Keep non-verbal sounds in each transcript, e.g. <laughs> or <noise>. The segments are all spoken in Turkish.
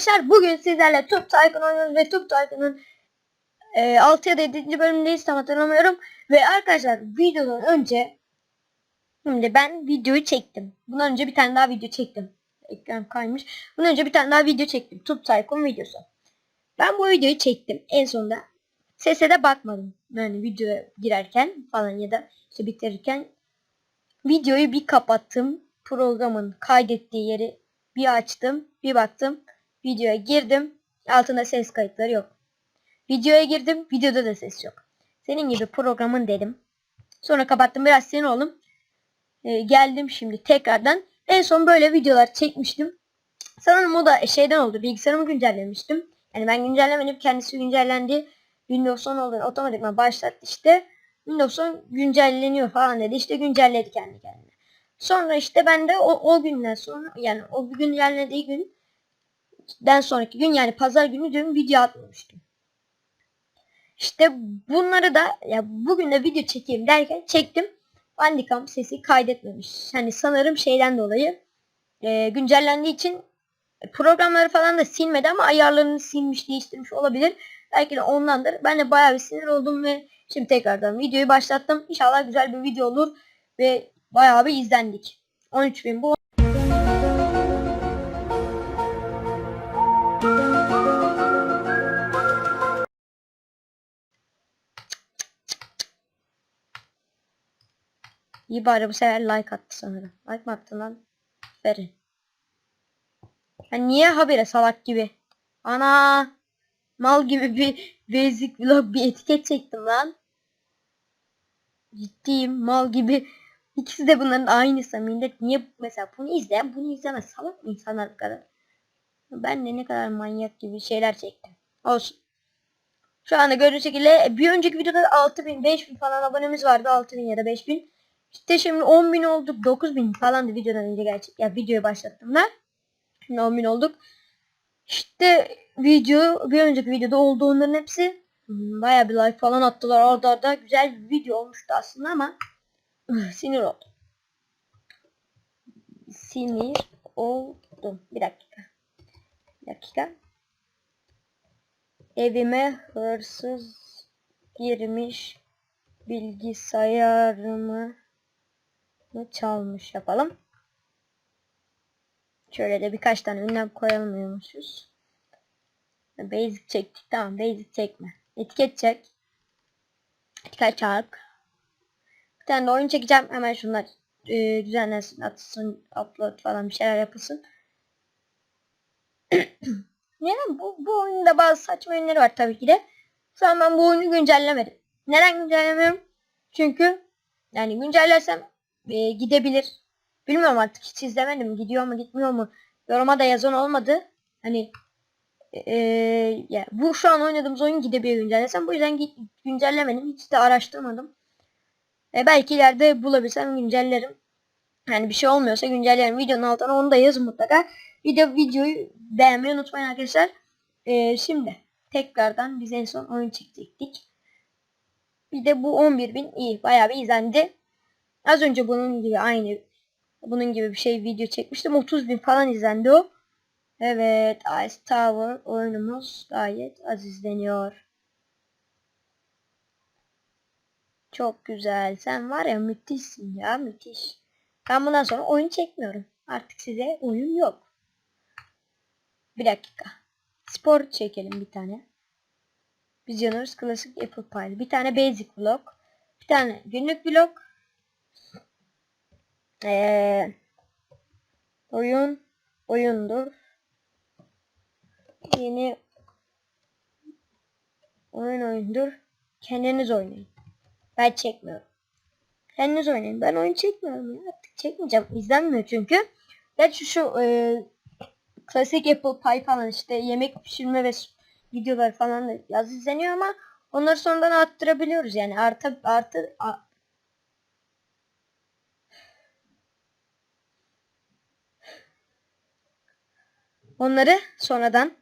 arkadaşlar. Bugün sizlerle Tube Tycoon oynuyoruz ve Tube Tycoon'un e, 6 ya da 7. bölümündeyiz tam hatırlamıyorum. Ve arkadaşlar videodan önce şimdi ben videoyu çektim. Bundan önce bir tane daha video çektim. Ekran kaymış. Bundan önce bir tane daha video çektim. Tube Tycoon videosu. Ben bu videoyu çektim. En sonunda sese de bakmadım. Yani videoya girerken falan ya da işte bitirirken videoyu bir kapattım. Programın kaydettiği yeri bir açtım, bir baktım. Videoya girdim. Altında ses kayıtları yok. Videoya girdim. Videoda da ses yok. Senin gibi programın dedim. Sonra kapattım. Biraz sinir oldum. Ee, geldim şimdi tekrardan. En son böyle videolar çekmiştim. Sanırım o da şeyden oldu. Bilgisayarımı güncellemiştim. Yani ben güncellemedim. Kendisi güncellendi. Windows 10 olduğunu otomatikman başlattı işte. Windows 10 güncelleniyor falan dedi. İşte güncelledi kendi kendine. Sonra işte ben de o, o günden sonra yani o gün günden sonraki gün yani pazar günü dün video atmamıştım. İşte bunları da ya bugün de video çekeyim derken çektim. Bandicam sesi kaydetmemiş. Hani sanırım şeyden dolayı e, güncellendiği için programları falan da silmedi ama ayarlarını silmiş değiştirmiş olabilir. Belki de ondandır. Ben de bayağı bir sinir oldum ve şimdi tekrardan videoyu başlattım. İnşallah güzel bir video olur ve bayağı bir izlendik. 13.000 bu. İyi bari bu sefer like attı sanırım. Like mı attı lan? Verin. Ya niye habire salak gibi? Ana! Mal gibi bir basic vlog bir etiket çektim lan. Ciddiyim mal gibi. İkisi de bunların aynısı. Millet niye mesela bunu izleyen bunu izlemez. Salak mı insanlar bu kadar? Ben de ne kadar manyak gibi şeyler çektim. Olsun. Şu anda gördüğünüz şekilde bir önceki videoda 6000 5000 falan abonemiz vardı. 6000 ya da 5000. İşte şimdi 10.000 olduk. 9000 falan da videodan önce gerçek. Ya videoyu başlattım ben. Şimdi 10.000 olduk. İşte video bir önceki videoda oldu onların hepsi. Hmm, Bayağı bir like falan attılar orada orada. Güzel bir video olmuştu aslında ama sinir oldum. Sinir oldum. Bir dakika. Bir dakika. Evime hırsız girmiş bilgisayarımı çalmış yapalım. Şöyle de birkaç tane ünlem koyamıyormuşuz. Basic çektik. Tamam basic çekme. Etiket çek. Etiket çarp. Bir tane de oyun çekeceğim. Hemen şunlar e, düzenlensin, atsın, upload falan bir şeyler yapılsın. <clears throat> yani bu, bu oyunda bazı saçma yönleri var tabii ki de. Şu an ben bu oyunu güncellemedim. Neden güncellemiyorum? Çünkü yani güncellersem e, gidebilir. Bilmiyorum artık hiç izlemedim. Gidiyor mu gitmiyor mu? Yoruma da yazan olmadı. Hani e, ya bu şu an oynadığımız oyun gidebilir güncellesem. Bu yüzden güncellemedim. Hiç de araştırmadım. E, belki ileride bulabilsem güncellerim. Yani bir şey olmuyorsa güncellerim. Videonun altına onu da yazın mutlaka. Video videoyu beğenmeyi unutmayın arkadaşlar. E, şimdi tekrardan biz en son oyun çekecektik. Bir de bu 11.000 iyi. Bayağı bir izlendi. Az önce bunun gibi aynı bunun gibi bir şey video çekmiştim. 30 bin falan izlendi o. Evet Ice Tower oyunumuz gayet az izleniyor. Çok güzel. Sen var ya müthişsin ya müthiş. Ben bundan sonra oyun çekmiyorum. Artık size oyun yok. Bir dakika. Spor çekelim bir tane. Visionaries Classic Apple Pie. Bir tane Basic Vlog. Bir tane günlük vlog. Ee, oyun oyundur. Yeni oyun oyundur. Kendiniz oynayın. Ben çekmiyorum. Kendiniz oynayın. Ben oyun çekmiyorum ya. Artık çekmeyeceğim. İzlenmiyor çünkü. Gerçi şu e, klasik Apple Pie falan işte yemek pişirme ve videolar falan da yaz izleniyor ama onları sonradan arttırabiliyoruz yani artı artı onları sonradan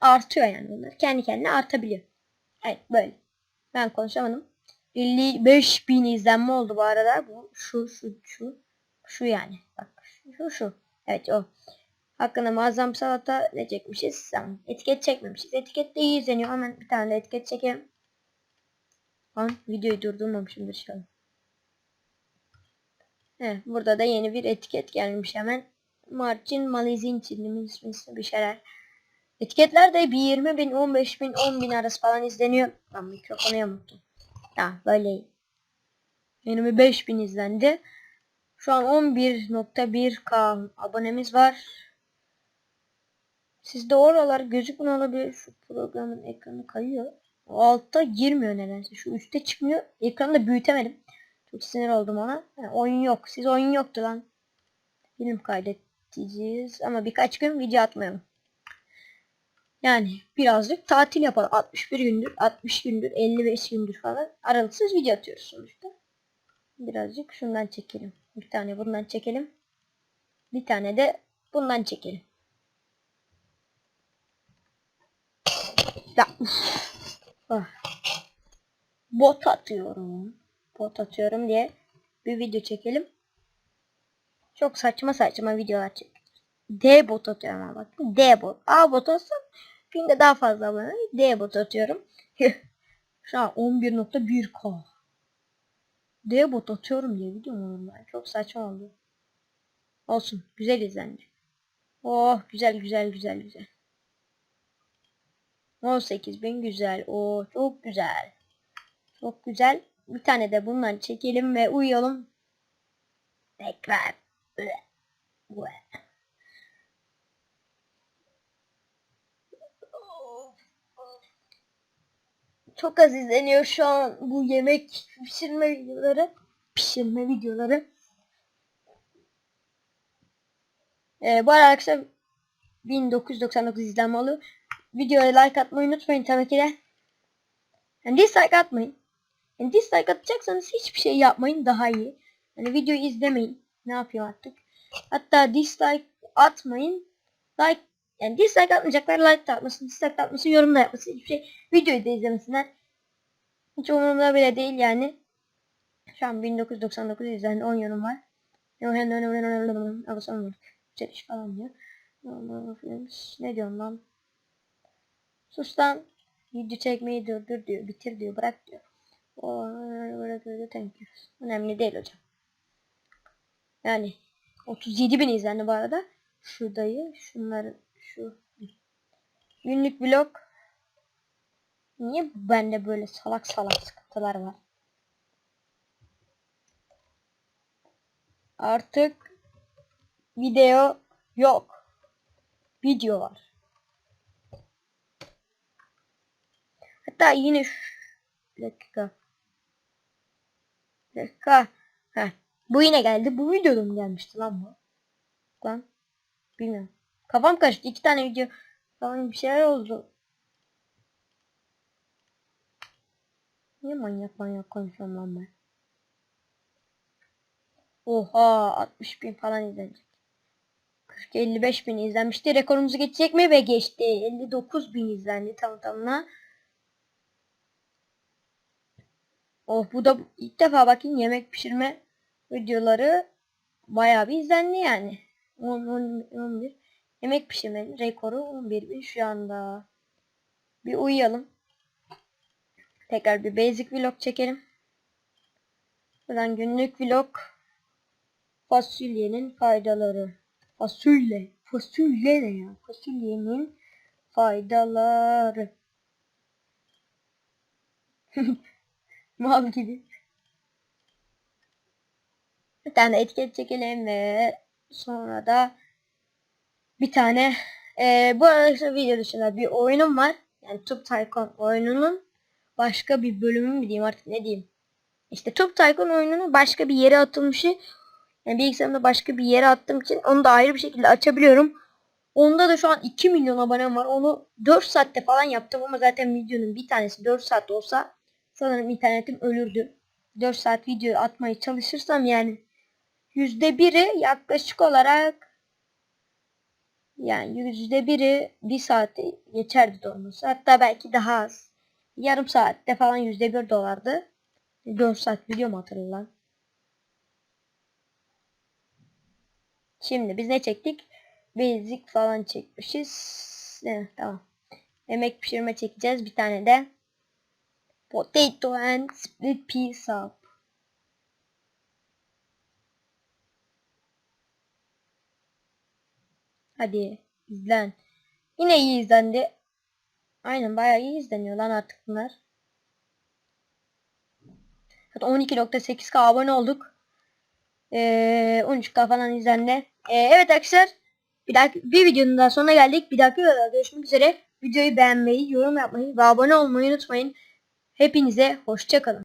artıyor yani onlar kendi kendine artabiliyor. Evet böyle. Ben konuşamadım. 55 bin izlenme oldu bu arada. Bu şu şu şu. Şu yani. Bak şu şu. Evet o. Hakkında muazzam salata ne çekmişiz? Tamam. Etiket çekmemişiz. Etiket de iyi izleniyor. Hemen bir tane de etiket çekelim. Lan videoyu durdurmamışımdır şu an. Evet, burada da yeni bir etiket gelmiş hemen. Marcin Malizin ismi bir şeyler. Etiketler de bir 20 bin, 15 bin, 10 bin arası falan izleniyor. Ben mikrofonu yamulttum. Ya böyle 25 bin izlendi. Şu an 11.1k abonemiz var. Sizde oralar gözükmüyor olabilir. Şu programın ekranı kayıyor. O altta girmiyor nedense. Şu üstte çıkmıyor. Ekranı da büyütemedim. Çok sinir oldum ona. Yani oyun yok. Siz oyun yoktu lan. Film kaydedeceğiz. Ama birkaç gün video atmayalım. Yani birazcık tatil yapalım. 61 gündür, 60 gündür, 55 gündür falan aralıksız video atıyoruz sonuçta. Birazcık şundan çekelim. Bir tane bundan çekelim. Bir tane de bundan çekelim. Ya. Ah. Bot atıyorum. Bot atıyorum diye bir video çekelim. Çok saçma saçma videolar çek. D bot atıyorum ama bak. D bot. A bot olsam günde daha fazla abone. D bot atıyorum. <laughs> Şu an 11.1k. D bot atıyorum diye video mu? Çok saçma oldu. Olsun. Güzel izlendi. Oh güzel güzel güzel güzel. 18 bin güzel. O çok güzel. Çok güzel. Bir tane de bundan çekelim ve uyuyalım. Tekrar. Çok az izleniyor şu an bu yemek pişirme videoları. Pişirme videoları. Ee, bu arada arkadaşlar 1999 izlenme oluyor. Videoya like atmayı unutmayın tabii ki de. Yani dislike atmayın. Yani dislike atacaksanız hiçbir şey yapmayın daha iyi. Yani videoyu izlemeyin. Ne yapayım artık. Hatta dislike atmayın. Like yani dislike atmayacaklar like de atmasın. Dislike de atmasın. Yorum da yapmasın. Hiçbir şey. Videoyu da izlemesinler. Hiç umurumda bile değil yani. Şu an 1999 izlendi 10 yorum var. Çeliş falan diyor. Ne diyorsun lan? Sus lan. Video çekmeyi durdur diyor. Bitir diyor. Bırak diyor. O bırak thank you. Önemli değil hocam. Yani 37 bin izlendi bu arada. Şuradayı. Şunları şu günlük vlog. Niye bende böyle salak salak sıkıntılar var? Artık video yok. Video var. Hatta yine şu bir dakika. Dakika. Bu yine geldi. Bu videoda mı gelmişti lan bu? Lan. Bilmiyorum. Kafam karıştı. İki tane video falan bir şeyler oldu. Niye manyak manyak konuşuyorum lan ben? Oha 60 bin falan izlenecek. 40-55 bin izlenmişti. Rekorumuzu geçecek mi? Ve geçti. 59 bin izlendi tam tamına. Oh bu da ilk defa bakayım yemek pişirme videoları bayağı bir izlendi yani. 10, 10, 11. Yemek pişirmenin rekoru 11 bin şu anda. Bir uyuyalım. Tekrar bir basic vlog çekelim. Buradan günlük vlog. Fasulyenin faydaları. Fasulye. Fasulye ne ya? Fasulyenin faydaları. <laughs> Mal gibi. Tane etiket çekelim ve sonra da bir tane e, bu arada video dışında bir oyunum var. Yani Tube Tycoon oyununun başka bir bölümü mü diyeyim artık ne diyeyim. İşte Tube Tycoon oyununun başka bir yere atılmışı yani bilgisayarımda başka bir yere attığım için onu da ayrı bir şekilde açabiliyorum. Onda da şu an 2 milyon abonem var. Onu 4 saatte falan yaptım ama zaten videonun bir tanesi 4 saat olsa sanırım internetim ölürdü. 4 saat video atmaya çalışırsam yani yüzde biri yaklaşık olarak yani yüzde biri bir saate geçerdi dolması. Hatta belki daha az. Yarım saatte falan yüzde bir dolardı. 4 saat video mu atılır lan? Şimdi biz ne çektik? Basic falan çekmişiz. Evet, tamam. Yemek pişirme çekeceğiz. Bir tane de potato and split pea soup. Hadi izlen. Yine iyi izlendi. Aynen bayağı iyi izleniyor lan artık bunlar. Zaten 12.8k abone olduk. Ee, 13k falan izlendi. Ee, evet arkadaşlar. Bir dahaki bir videonun daha sonuna geldik. Bir dahaki videoda görüşmek üzere. Videoyu beğenmeyi, yorum yapmayı ve abone olmayı unutmayın. Hepinize hoşçakalın.